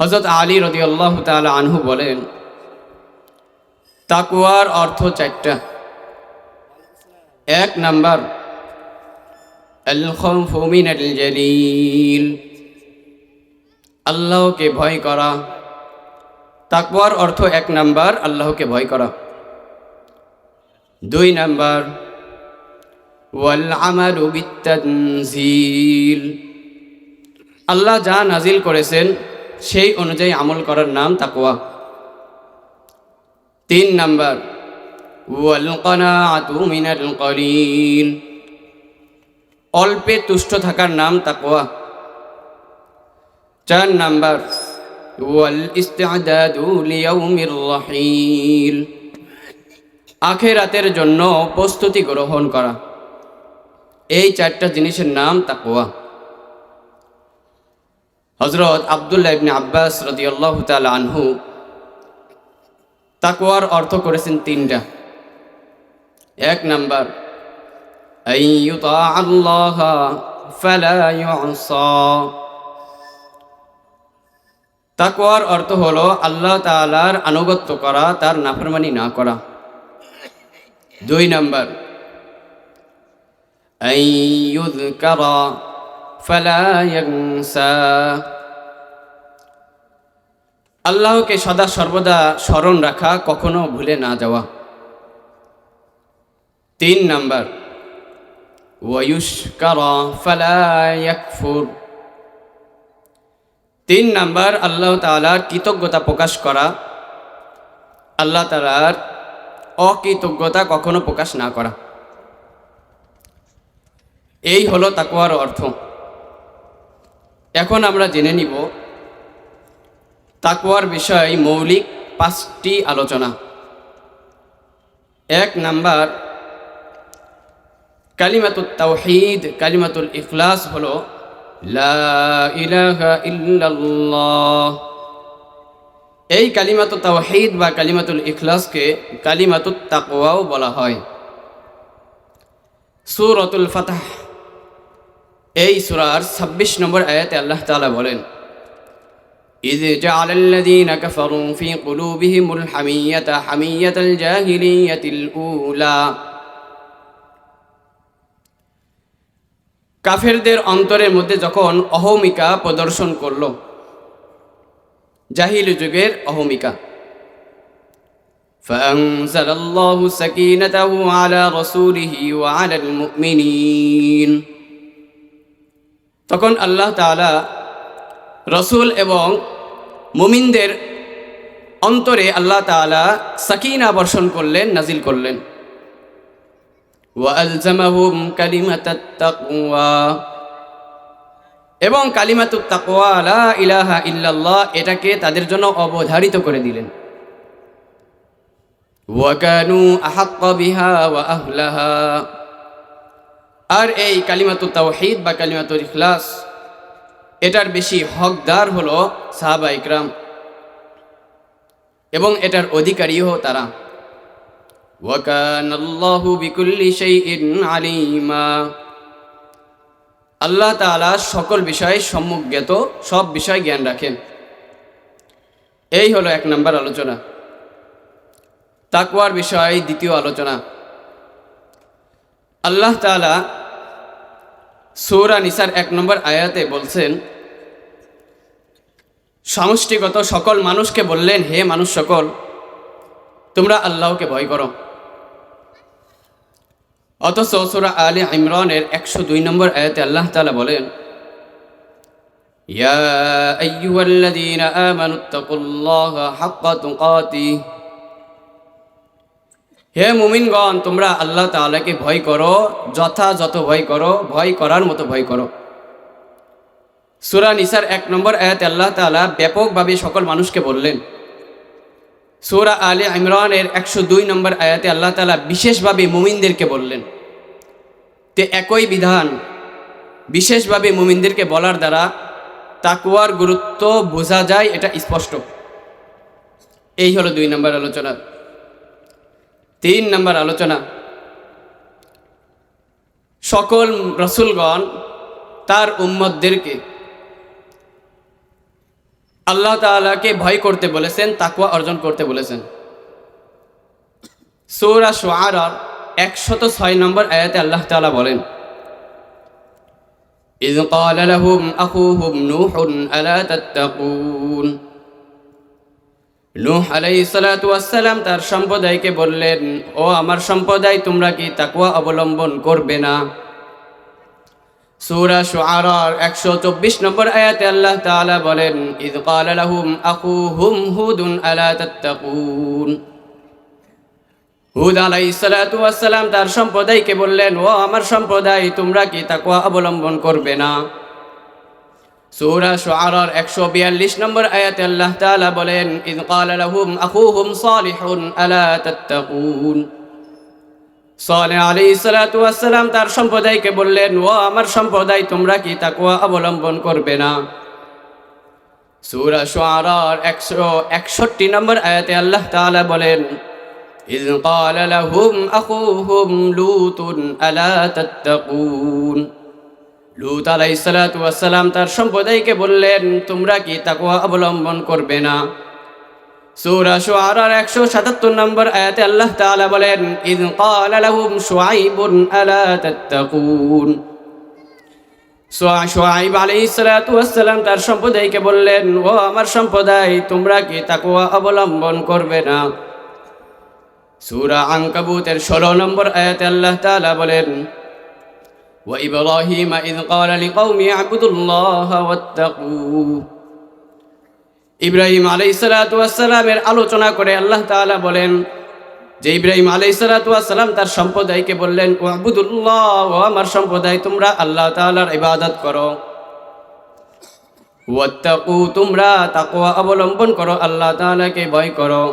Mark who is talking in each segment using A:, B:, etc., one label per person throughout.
A: হজরত আলী রদি আল্লাহ তালা আনহু বলেন তাকুয়ার অর্থ চারটা। এক নাম্বার আল্লাহকে ভয় করা। তাকওয়ার অর্থ এক নাম্বার, আল্লাহকে ভয় করা। দুই নাম্বার আল্লাহ যা নাজিল করেছেন সেই অনুযায়ী আমল করার নাম তাকওয়া। তিন নাম্বার অল্পে তুষ্ট থাকার নাম তাকওয়া। চার নাম্বার আখেরাতের জন্য প্রস্তুতি গ্রহণ করা। এই চারটা জিনিসের নাম তাকওয়া। হজরত আবদুল্লাহ ইবনে আব্বাস রদিয়াল্লাহু তাআলা আনহু তাকওয়ার অর্থ করেছেন তিনটা। এক নাম্বার তাকওয়ার অর্থ হলো আল্লাহ তাআলার আনুগত্য করা, তার নাফরমানি না করা। দুই নাম্বার ফালা ইয়ানসা আল্লাহকে সদা সর্বদা স্মরণ রাখা, কখনো ভুলে না যাওয়া। তিন নাম্বার তিন নাম্বার, আল্লাহ তালার কৃতজ্ঞতা প্রকাশ করা। আল্লাহ তালার অকৃতজ্ঞতা কখনো প্রকাশ না করা। এই হলো তাকুয়ার অর্থ। এখন আমরা জেনে নিব তাকুয়ার বিষয় মৌলিক পাঁচটি আলোচনা। এক নাম্বার কালিমাতুল তাওহিদ, কালিমাতুল ইখলাস হল এই কালিমাতুল তাওহিদ বা কালিমাতুল ইখলাসকে কালিমাতুল তাকওয়াও বলা হয়। সুরতুল ফাতহ। এই সূরার 26 নম্বর আয়াতে আল্লাহ তাআলা বলেন إذ جعل الذين كفروا في قلوبهم الحمية حمية الجاهلية الأولى কাফেরদের অন্তরের মধ্যে যখন অহমিকা প্রদর্শন করল জাহিল যুগের অহমিকা فأنزل الله سكينته على رسوله وعلى المؤمنين তখন আল্লাহ তাআলা রসুল এবং মুমিনদের অন্তরে আল্লাহ তাআলা সাকিনা বর্ষণ করলেন নাজিল করলেন। এবং কালিমাতুত তাকওয়া, লা ইলাহা ইল্লাল্লাহ, এটাকে তাদের জন্য অবধারিত করে দিলেন। ওয়াকানু আহাক্কা বিহা ওয়া আহলাহা। আর এই কালিমাতুল তাওহিদ বা কালিমাতুল ইখলাস, এটার বেশি হকদার হল সাহাবা ইকরাম এবং এটার অধিকারীও তারা। ওয়াকানাল্লাহু বিকুল্লি শাইইন আলিমা। আল্লাহ তাআলা সকল বিষয়ে সম্মুখ জ্ঞাত, সব বিষয় জ্ঞান রাখেন। এই হলো এক নম্বর আলোচনা। তাকওয়ার বিষয় দ্বিতীয় আলোচনা। আল্লাহ তালা সৌরা নিসার এক নম্বর আয়াতে বলছেন, সমষ্টিগত সকল মানুষকে বললেন, হে মানুষ সকল, তোমরা আল্লাহকে ভয় করো। অথচ সৌরা আলী ইমরানের একশো দুই নম্বর আয়াতে আল্লাহ তালা বলেন, ইয়া আইয়ুহাল্লাযীনা আমানুত্তাকুল্লাহা হে মুমিনগণ, তোমরা আল্লাহ তাআলাকে ভয় করো যথাযথ ভয় করো, ভয় করার মতো ভয় করো। সুরা নিসার এক নম্বর আয়াতে আল্লাহ তাআলা ব্যাপকভাবে সকল মানুষকে বললেন, সৌরা আলে ইমরানের একশো দুই নম্বর আয়াতে আল্লাহ তালা বিশেষভাবে মুমিনদেরকে বললেন, তে একই বিধান বিশেষভাবে মুমিনদেরকে বলার দ্বারা তাকুয়ার গুরুত্ব বোঝা যায়, এটা স্পষ্ট। এই হলো দুই নম্বর আলোচনা। তিন নম্বর আলোচনা সকল রসুলগণ তার উম্মতদেরকে আল্লাহ তাআলাকে ভয় করতে বলেছেন তাকুয়া অর্জন করতে বলেছেন সৌরা সোয়ারার একশত ছয় নম্বর আয়াতে আল্লাহ তাআলা বলেন إذ قال لهم أخوهم نوح ألا تتقون নূহ ওয়াসসালাম তার সম্প্রদায়কে বললেন, ও আমার সম্প্রদায়, তোমরা কি তাকুয়া অবলম্বন করবে না? সূরা শুআরার 124 নম্বর আল্লাহ বলেন তার সম্প্রদায়কে বললেন, ও আমার সম্প্রদায়, তোমরা কি তাকওয়া অবলম্বন করবে না? সূরা শুআরার 142 নম্বর আয়াতে আল্লাহ তাআলা বলেন, ইদ ক্বালা লাহুম আখুহুম সালিহুন আলা তাত্তাকুন সালে আলী সালাতু আসসালাম তার সম্প্রদায়কে বললেন, ও আমার সম্প্রদায়, তোমরা কি তাকুয়া অবলম্বন করবে না? সূরা শুআরার 161 নম্বর আয়াতে আল্লাহ তাআলা বলেন, ইদ ক্বালা লাহুম আখুহুম লূতুন আলা তাত্তাকুন লুত আলাইসালাম তার সম্প্রদায়কে বললেন, তোমরা কি তাকুয়া অবলম্বন করবে না? সূরা শুআরার 177 নম্বর আয়াতে আল্লাহ তাআলা বলেন ইয ক্বালা লাহুম শুআইবুন আলা তাত্তাকুন? শুআইব আলাইহিস সালাতু তার সম্প্রদায়কে বললেন, ও আমার সম্প্রদায়, তোমরা কি তাকুয়া অবলম্বন করবে না? সূরা আনকাবুতের 16 নম্বর আয়াতে আল্লাহ তাআলা বলেন وإبراهيم إذ قال لقومه اعبدوا الله واتقوه ইব্রাহিম আলাইসালামের আলোচনা করে আল্লাহ তাআলা বলেন যে ইব্রাহিম আলাইসালাম তার সম্প্রদায়কে বললেন ও আবুদুল্লাহ ও আমার সম্প্রদায় তোমরা আল্লাহ তাআলার ইবাদত করো ওয়াত্তাকু তোমরা তাকওয়া অবলম্বন করো আল্লাহ তাআলাকে ভয় করো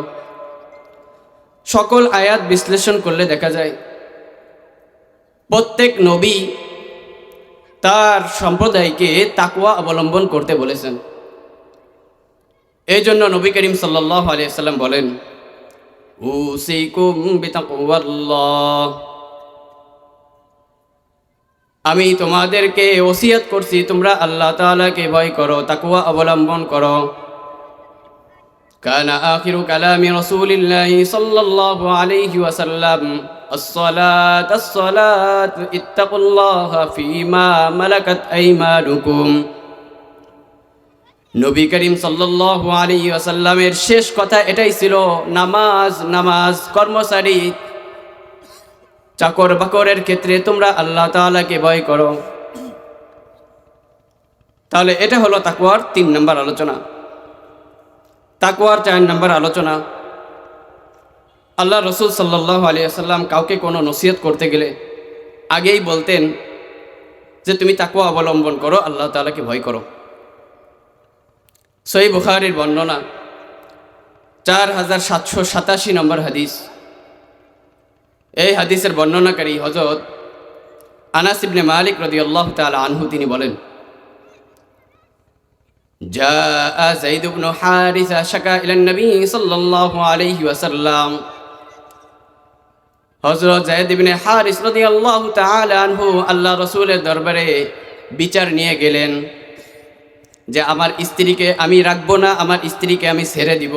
A: সকল আয়াত বিশ্লেষণ করলে দেখা যায় প্রত্যেক নবী তার সম্প্রদায়কে তাকুয়া অবলম্বন করতে বলেছেন। এই জন্য নবী করিম সাল্লাহ আলিয়াল্লাম বলেন আমি তোমাদেরকে ওসিয়াত করছি, তোমরা আল্লাহ তাআলাকে ভয় করো তাকুয়া অবলম্বন করো। كان آخر كلام رسول الله صلى الله عليه وسلم الصلاة الصلاة اتقوا الله فيما ملكت أيمانكم নবী করিম সাল্লাল্লাহু আলাইহি ওয়াসাল্লামের শেষ কথা এটাই ছিল নামাজ নামাজ কর্মচারী চাকর বাকরের ক্ষেত্রে তোমরা আল্লাহ তাআলাকে ভয় করো তাহলে এটা হলো তাকওয়ার তিন নম্বর আলোচনা তাকওয়ার চার নম্বর আলোচনা। আল্লাহ রসুল সাল্লাহ আলিয়াল্লাম কাউকে কোনো নসিহত করতে গেলে আগেই বলতেন যে, তুমি তাকুয়া অবলম্বন করো, আল্লাহ তালাকে ভয় করো। সই বুখারির বর্ণনা, চার হাজার সাতশো সাতাশি নম্বর হাদিস। এই হাদিসের বর্ণনাকারী হজরত আনাসিবনে মালিক রদি আল্লাহ তালা আনহু তিনি বলেন جاء زيد بن حارثة شكا إلى النبي صلى الله عليه وسلم হজরত জায়দ ইবনে হারিস রাদিয়াল্লাহু তাআলা আনহু আল্লাহ রাসূলের দরবারে বিচার নিয়ে গেলেন যে আমার স্ত্রীকে আমি রাখবো না আমার স্ত্রীকে আমি ছেড়ে দিব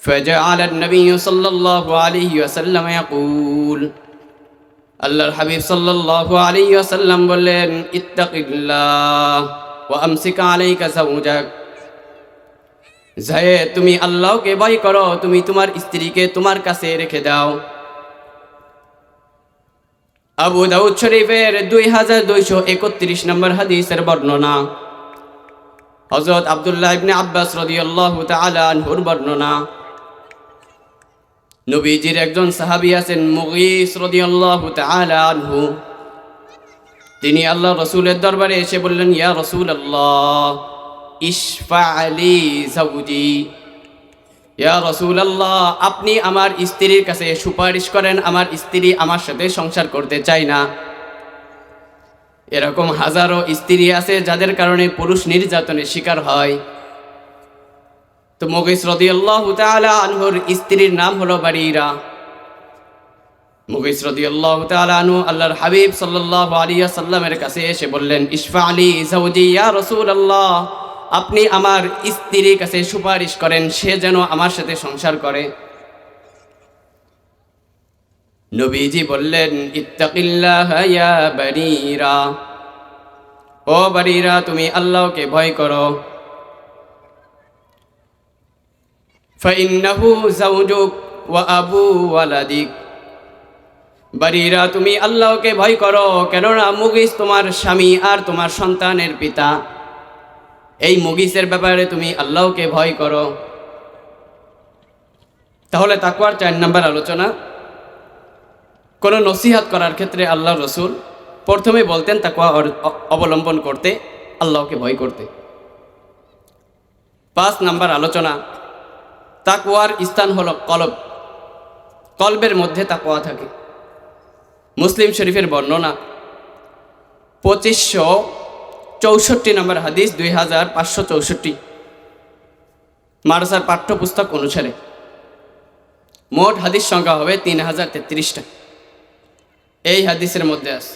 A: فجعل النبي صلى الله عليه وسلم يقول আল্লাহর হাবিব সাল্লাল্লাহু আলাইহি ওয়াসাল্লাম বললেন ইত্তাকিল্লাহ জায়েদ তুমি আল্লাহকে ভয় করো, তুমি তোমার স্ত্রীকে তোমার কাছে রেখে দাও। আবু দাউদ শরীফের দুই হাজার দুইশো একত্রিশ নম্বর হাদিসের বর্ণনা। হজরত আবদুল্লাহ ইবনে আব্বাস রদিয়াল্লাহু তাআলা আনহুর বর্ণনা। নবীজির একজন সাহাবী আছেন মুগীস রদিয়াল্লাহু তাআলা আনহু। তিনি আল্লাহ রসুলের দরবারে এসে বললেন, ইয়া রসুল আল্লাহ ইশফা আলী জাউজি ইয়া রসুল আল্লাহ আপনি আমার স্ত্রীর কাছে সুপারিশ করেন, আমার স্ত্রী আমার সাথে সংসার করতে চায় না। এরকম হাজারো স্ত্রী আছে যাদের কারণে পুরুষ নির্যাতনের শিকার হয়। তো মগিস রদিয়াল্লাহ তাআলা আনহুর স্ত্রীর নাম হলো বাড়িরা মুগিস রদিয়াল্লাহ তাআলা আনহু, আল্লাহর হাবিব সাল্লাল্লাহু আলাইহি সাল্লামের কাছে এসে বললেন ইশফা আলী ইয়া রাসূলুল্লাহ, আপনি আমার স্ত্রীর কাছে সুপারিশ করেন, সে যেন আমার সাথে সংসার করে। নবীজি বললেন ইয়া বারীরা ও বারীরা তুমি আল্লাহকে ভয় করো। ফাইন্নাহু যাওজুক ওয়া আবু ওয়ালাদিক বারীরা তুমি আল্লাহকে ভয় করো, কেননা মুগিস তোমার স্বামী আর তোমার সন্তানের পিতা। এই মুগিসের ব্যাপারে তুমি আল্লাহকে ভয় করো। তাহলে তাকুয়ার চার নাম্বার আলোচনা। কোনো নসিহাত করার ক্ষেত্রে আল্লাহ রসুল প্রথমে বলতেন তাকুয়া অবলম্বন করতে, আল্লাহকে ভয় করতে। পাঁচ নাম্বার আলোচনা তাকুয়ার স্থান হলো কলব। কলবের মধ্যে তাকুয়া থাকে। মুসলিম শরীফের বর্ণনা পঁচিশশো চৌষট্টি নম্বর হাদিস দুই হাজার পাঁচশো চৌষট্টি মারসার পাঠ্যপুস্তক অনুসারে মোট হাদিস সংখ্যা হবে তিন হাজার তেত্রিশটা এই হাদিসের মধ্যে আছে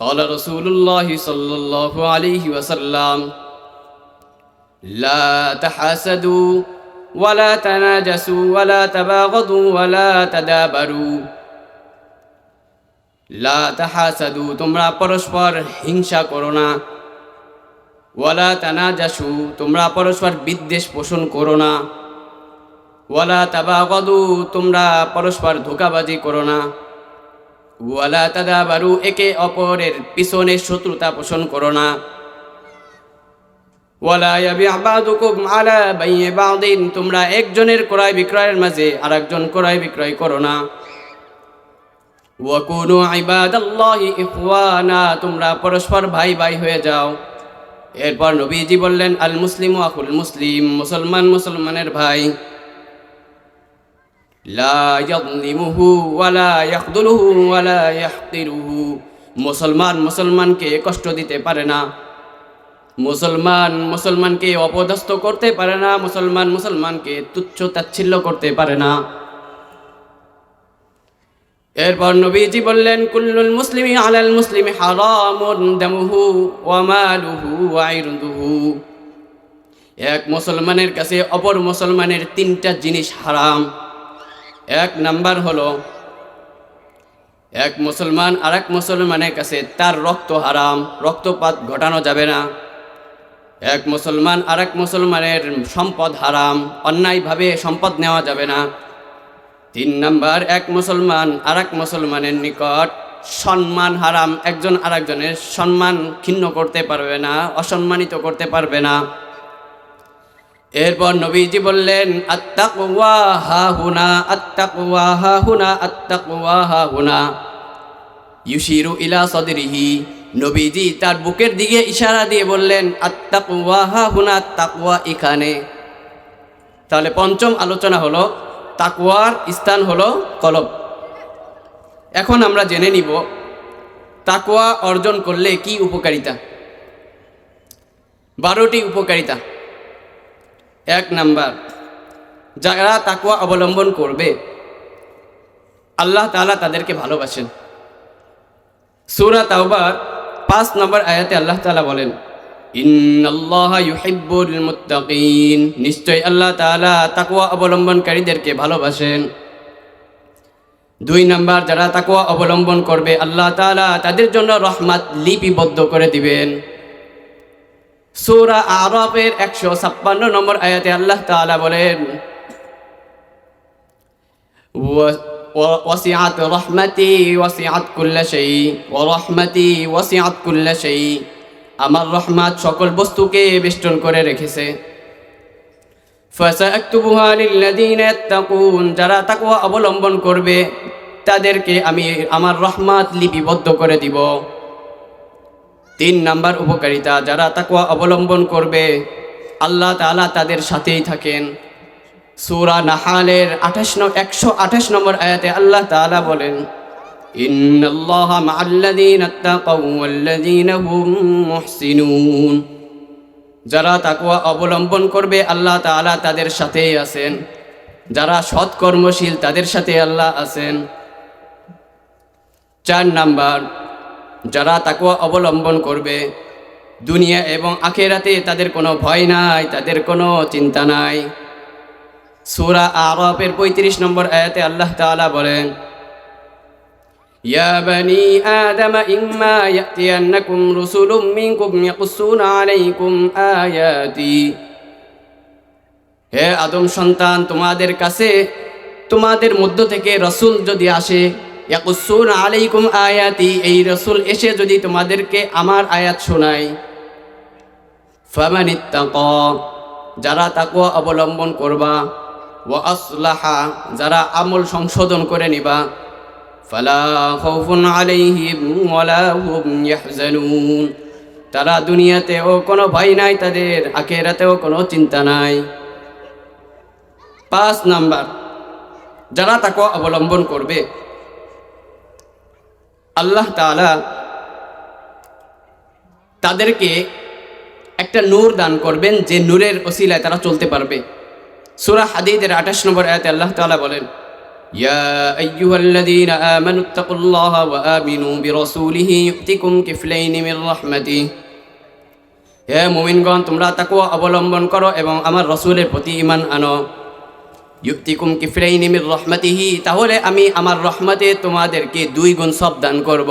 A: قال رسول الله صلى الله عليه وسلم لا تحاسدوا ولا تناجسوا ولا تباغضوا ولا تدابروا লা তাহাসাদু, তোমরা পরস্পর হিংসা করো না। ওয়ালা তানা যাসু তোমরা পরস্পর বিদ্বেষ পোষণ করো না। ওয়ালা তাবাগদু, তোমরা পরস্পর ধোকাবাজি করো না। ওয়ালা তাদাবারু, একে অপরের পিছনে শত্রুতা পোষণ করো না। ওয়ালা ইয়াবিআ বাদুকুম আলা বাইয়ি বাদিন, তোমরা একজনের ক্রয় বিক্রয়ের মাঝে আরেকজন ক্রয় বিক্রয় করো না। ওয়াকুনু ইখওয়ানা, তোমরা পরস্পর ভাই ভাই হয়ে যাও। এরপর নবীজি বললেন, আল মুসলিম আকুল মুসলিম, মুসলমান মুসলমানের ভাই। মুসলমান মুসলমানকে কষ্ট দিতে পারে না। মুসলমান মুসলমানকে অপদস্থ করতে পারে না। মুসলমান মুসলমানকে তুচ্ছ তাচ্ছিল্য করতে পারে না। এরপর নবীজি বললেন, কুল্লুল মুসলিমি আলাল মুসলিমি হারামুন দামুহু ওয়া মালুহু ওয়া এক মুসলমানের কাছে অপর মুসলমানের তিনটা জিনিস হারাম। এক নাম্বার হলো, এক মুসলমান আর এক মুসলমানের কাছে তার রক্ত হারাম, রক্তপাত ঘটানো যাবে না। এক মুসলমান আর এক মুসলমানের সম্পদ হারাম, অন্যায়ভাবে সম্পদ নেওয়া যাবে না। তিন নাম্বার, এক মুসলমান আর মুসলমানের নিকট সম্মান হারাম, একজন আরেকজনের সম্মান ক্ষিন্ন করতে পারবে না, অসম্মানিত করতে পারবে না। এরপর নবীজি বললেন, আত্তাকুয়া হা হুনা, আত্তাকুয়া হা হুনা, আত্তাকুয়া হা হুনা। ইউশিরু ইলা সদরিহি। নবীজি তার বুকের দিকে ইশারা দিয়ে বললেন, আত্তাকুয়া হা হুনা তাকুয়া এখানে। তাহলে পঞ্চম আলোচনা হলো তাকুয়ার স্থান হলো কলব। এখন আমরা জেনে নিব তাকুয়া অর্জন করলে কি উপকারিতা। বারোটি উপকারিতা। এক নাম্বার, যারা তাকুয়া অবলম্বন করবে, আল্লাহ তাআলা তাদেরকে ভালোবাসেন। সূরা তাওবার পাঁচ নম্বর আয়াতে আল্লাহ তালা বলেন নিশ্চয় আল্লাহ তালা তাকুয়া অবলম্বনকারীদেরকে ভালোবাসেন। দুই নম্বর, যারা তাকুয়া অবলম্বন করবে, আল্লাহ তালা তাদের জন্য রহমাত লিপিবদ্ধ করে দিবেন। সৌরা আরবের একশো ছাপ্পান্ন নম্বর আয়াতে আল্লাহ তালা বলেন ওয়াসিআত রহমাতি, ওয়াসিআত কুল্লা সেই ও রহমাতি, ওয়াসিআত কুল্লা সেই আমার রহমত সকল বস্তুকে বেষ্টন করে রেখেছে। যারা তাকওয়া অবলম্বন করবে, তাদেরকে আমি আমার রহমত লিপিবদ্ধ করে দিব। তিন নাম্বার উপকারিতা, যারা তাকওয়া অবলম্বন করবে, আল্লাহ তাআলা তাদের সাথেই থাকেন। সূরা নাহালের আঠাশ একশো আঠাশ নম্বর আয়াতে আল্লাহ তাআলা বলেন ইন্নাল্লাহা মাআল্লাযীনা ইত্তাকাউ ওয়াল্লাযীনা হুম মুহসিনুন। যারা তাকওয়া অবলম্বন করবে, আল্লাহ তাআলা তাদের সাথেই আছেন। যারা সৎ কর্মশীল তাদের সাথে আল্লাহ আছেন। চার নাম্বার, যারা তাকওয়া অবলম্বন করবে, দুনিয়া এবং আখেরাতে তাদের কোনো ভয় নাই, তাদের কোনো চিন্তা নাই। সুরা আরবের পঁয়ত্রিশ নম্বর আয়াতে আল্লাহ তাআলা বলেন يا بني آدم إما يأتينكم رسل منكم يقصون عليكم آياتي হে আদম সন্তান তোমাদের কাছে তোমাদের মধ্য থেকে রসুল যদি আসে ইয়াকুসুন আলাইকুম আয়াতি এই রসুল এসে যদি তোমাদেরকে আমার আয়াত শোনায় ফামানিত্তাক যারা তাকুয়া অবলম্বন করবা ও আসলাহা যারা আমল সংশোধন করে নিবা ফালা খাউফুন আলাইহিম ওয়ালা হুম ইয়াহজানুন। তারা দুনিয়াতেও কোনো ভয় নাই, তাদের আখেরাতেও কোনো চিন্তা নাই। পাঁচ নাম্বার, যারা তাকে অবলম্বন করবে, আল্লাহ তাআলা তাদেরকে একটা নূর দান করবেন, যে নূরের ওসিলায় তারা চলতে পারবে। সূরা হাদীদের 28 নম্বর আয়াতে আল্লাহ তাআলা বলেন ইয়া আইয়ুহাল্লাযীনা আমানুত্তাকুল্লাহা ওয়া আমিনু বিরাসূলিহি ইউতিকুম কিফলাইনি মির রাহমাতিহি হে মুমিনগণ, তোমরা তাকওয়া অবলম্বন করো এবং আমার রসুলের প্রতি ঈমান আনো। ইউক্তিকুম কিফরাইনি মির রহমাতিহি, তাহলে আমি আমার রহমতে তোমাদেরকে দুই গুণ সব দান করব।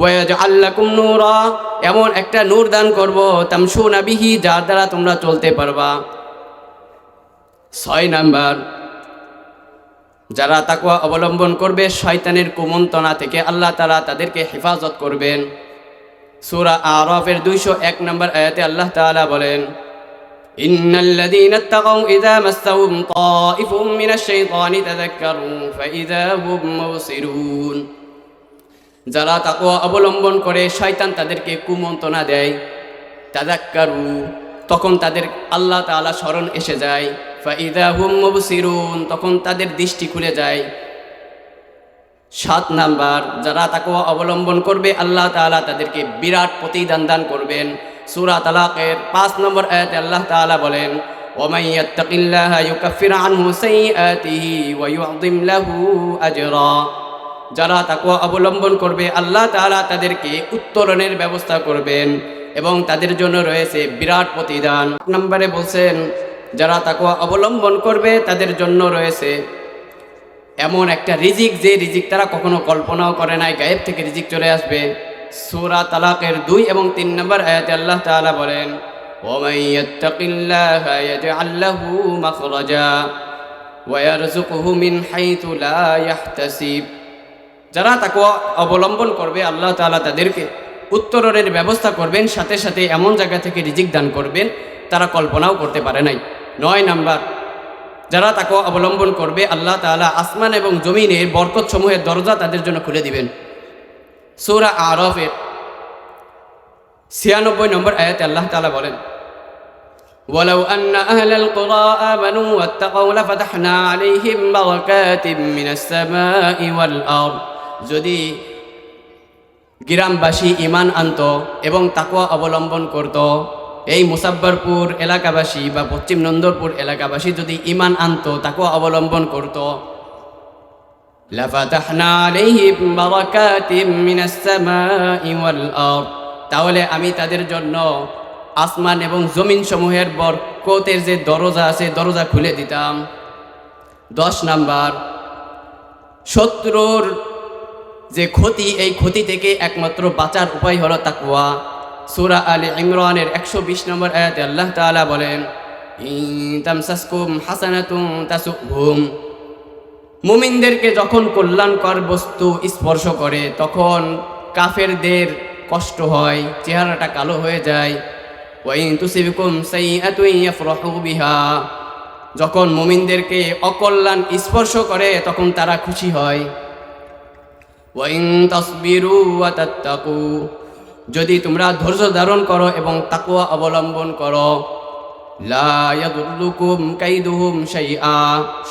A: ওয়াজআল লাকুম নূরা, এমন একটা নূর দান করব, তামশুনা বিহি, যার দ্বারা তোমরা চলতে পারবা। ছয় নাম্বার যারা তাকওয়া অবলম্বন করবে শয়তানের কুমন্তনা থেকে আল্লাহ তাআলা তাদেরকে হেফাজত করবেন সূরা আরাফের 201 নম্বর আয়াতে আল্লাহ তাআলা বলেন إن الذين اتقوا إذا مسهم طائف من الشيطان تذكروا فإذا هم مبصرون যারা তাকওয়া অবলম্বন করে শয়তান তাদেরকে কুমন্ত্রণা দেয় তাদাক্কারু তখন তাদের আল্লাহ তাআলা স্মরণ এসে যায় ফাইদা হুম মুবসিরুন তখন তাদের দৃষ্টি খুলে যায় সাত নাম্বার যারা তাকওয়া অবলম্বন করবে আল্লাহ তাআলা তাদেরকে বিরাট প্রতিদান দান করবেন সূরা তালাকের পাঁচ নম্বর আয়াতে আল্লাহ তাআলা বলেন ومن يتق الله يكفر عنه سيئاته ويعظم له أجرا যারা তাকওয়া অবলম্বন করবে আল্লাহ তাআলা তাদেরকে উত্তরণের ব্যবস্থা করবেন এবং তাদের জন্য রয়েছে বিরাট প্রতিদান এক নম্বরে বলছেন যারা তাকওয়া অবলম্বন করবে তাদের জন্য রয়েছে এমন একটা রিজিক যে রিজিক তারা কখনো কল্পনাও করে নাই গায়েব থেকে রিজিক চলে আসবে সূরা তালাকের দুই এবং তিন নম্বর আয়াতে আল্লাহ তাআলা বলেন ومن يتق الله يجعل له مخرجا ويرزقه من حيث لا يحتسب যারা তাকে অবলম্বন করবে আল্লাহ তাআলা তাদেরকে উত্তরণের ব্যবস্থা করবেন সাথে সাথে এমন জায়গা থেকে রিজিক দান করবেন তারা কল্পনাও করতে পারে নাই নয় নাম্বার যারা তাকে অবলম্বন করবে আল্লাহ তাআলা আসমান এবং জমিনের বরকত সমূহের দরজা তাদের জন্য খুলে দিবেন সূরা আরফের ছিয়ানব্বই নম্বর আয়াতে আল্লাহ তাআলা বলেন ولو أن أهل القرى آمنوا واتقوا لفتحنا عليهم بركات من السماء والأرض যদি গ্রামবাসী ইমান আনত এবং তাকওয়া অবলম্বন করত এই মুসাব্বরপুর এলাকাবাসী বা পশ্চিম নন্দরপুর এলাকাবাসী যদি ইমান আনত তাকওয়া অবলম্বন করত। তাহলে আমি তাদের জন্য আসমান এবং জমিন সমূহের বরকতের যে দরজা আছে, দরজা খুলে দিতাম। দশ নাম্বার, শত্রুর যে ক্ষতি, এই ক্ষতি থেকে একমাত্র বাঁচার উপায় হলো তাকুয়া সুরা আলী ইমরানের একশো বিশ নম্বর আয়াতে আল্লাহ তাআলা বলেন তামসাসকুম মুমিনদেরকে যখন কল্যাণকর বস্তু স্পর্শ করে, তখন কাফেরদের কষ্ট হয়, চেহারাটা কালো হয়ে যায়। ওয়াইন যখন মুমিনদেরকে অকল্যাণ স্পর্শ করে, তখন তারা খুশি হয়। ওয়াইন তাসবিরু যদি তোমরা ধৈর্য ধারণ করো এবং তাকুয়া অবলম্বন করো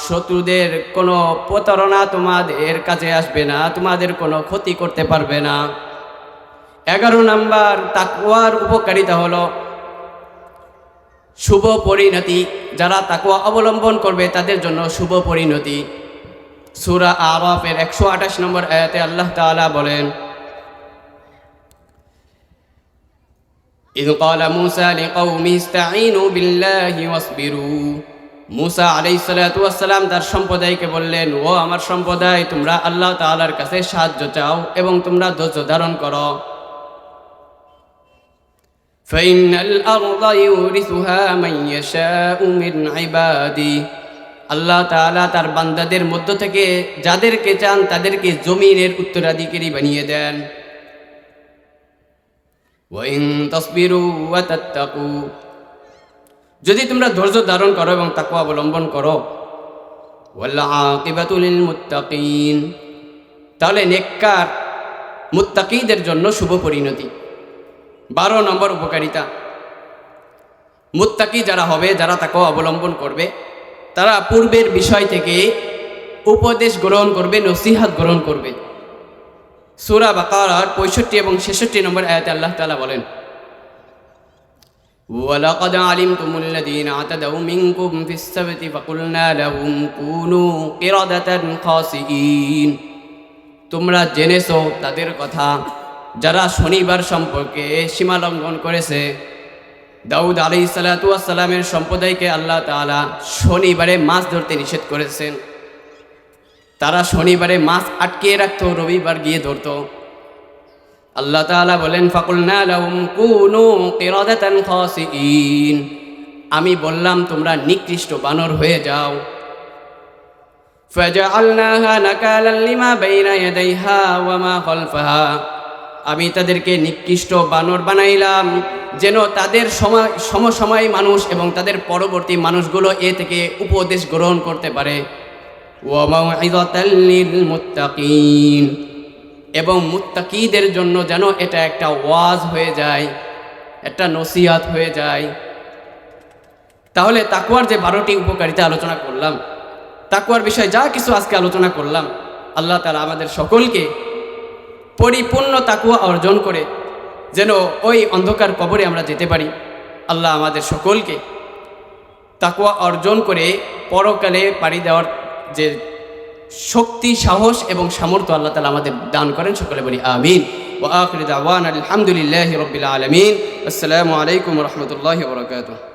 A: শত্রুদের কোনো প্রতারণা তোমাদের কাছে আসবে না, তোমাদের কোনো ক্ষতি করতে পারবে না। এগারো নাম্বার তাকুয়ার উপকারিতা হলো শুভ পরিণতি। যারা তাকুয়া অবলম্বন করবে, তাদের জন্য শুভ পরিণতি। সূরা আরাফের একশো আঠাশ নম্বর আয়াতে আল্লাহ তাআলা বলেন إذ قال موسى لقومه استعينوا بالله واصبروا মুসা আলাই সালাতাম তার সম্প্রদায়কে বললেন ও আমার সম্প্রদায় তোমরা আল্লাহ তাআলার কাছে সাহায্য চাও এবং তোমরা ধৈর্য ধারণ করো فإن الأرض يورثها من يشاء من عبادي আল্লাহ তাআলা তার বান্দাদের মধ্য থেকে যাদেরকে চান তাদেরকে জমিনের উত্তরাধিকারী বানিয়ে দেন যদি তোমরা ধৈর্য ধারণ করো এবং তাকওয়া অবলম্বন করো তাহলে নেককার মুত্তাকিদের জন্য শুভ পরিণতি। বারো নম্বর উপকারিতা। মুত্তাকি যারা হবে, যারা তাকে অবলম্বন করবে, তারা পূর্বের বিষয় থেকে উপদেশ গ্রহণ করবে, নসিহাত গ্রহণ করবে। সুরা বাকার পঁয়ষট্টি এবং ছেষট্টি নম্বর আয়াতে আল্লাহ তালা বলেন ولقد علمتم الذين اعتدوا منكم في السبت فقلنا لهم كونوا قردة خاسئين তোমরা জেনেছো তাদের কথা যারা শনিবার সম্পর্কে সীমা লঙ্ঘন করেছে দাউদ আলি সালাতামের সম্প্রদায়কে আল্লাহ তাআলা শনিবারে মাছ ধরতে নিষেধ করেছেন তারা শনিবারে মাছ আটকিয়ে রাখতো, রবিবার গিয়ে ধরতো। আল্লাহ তাআলা বলেন, ফাকুলনা আমি বললাম, তোমরা নিকৃষ্ট বানর হয়ে যাও। ওয়া মা আমি তাদেরকে নিকৃষ্ট বানর বানাইলাম, যেন তাদের সময় সমসময় মানুষ এবং তাদের পরবর্তী মানুষগুলো এ থেকে উপদেশ গ্রহণ করতে পারে। মুত্তাকিন এবং মুত্তাকিদের জন্য যেন এটা একটা ওয়াজ হয়ে যায়, একটা নসিহাত হয়ে যায়। তাহলে তাকুয়ার যে বারোটি উপকারিতা আলোচনা করলাম তাকুয়ার বিষয়ে যা কিছু আজকে আলোচনা করলাম, আল্লাহ তালা আমাদের সকলকে পরিপূর্ণ তাকুয়া অর্জন করে যেন ওই অন্ধকার কবরে আমরা যেতে পারি। আল্লাহ আমাদের সকলকে তাকুয়া অর্জন করে পরকালে পাড়ি দেওয়ার যে শক্তি, সাহস এবং সামর্থ্য আল্লাহ তালা আমাদের দান করেন, সকলে বলি আমিন। ও আখরি দাওয়ান আলহামদুলিল্লাহ রবিল আলমিন। আসসালামু আলাইকুম রহমতুল্লাহ বরকাত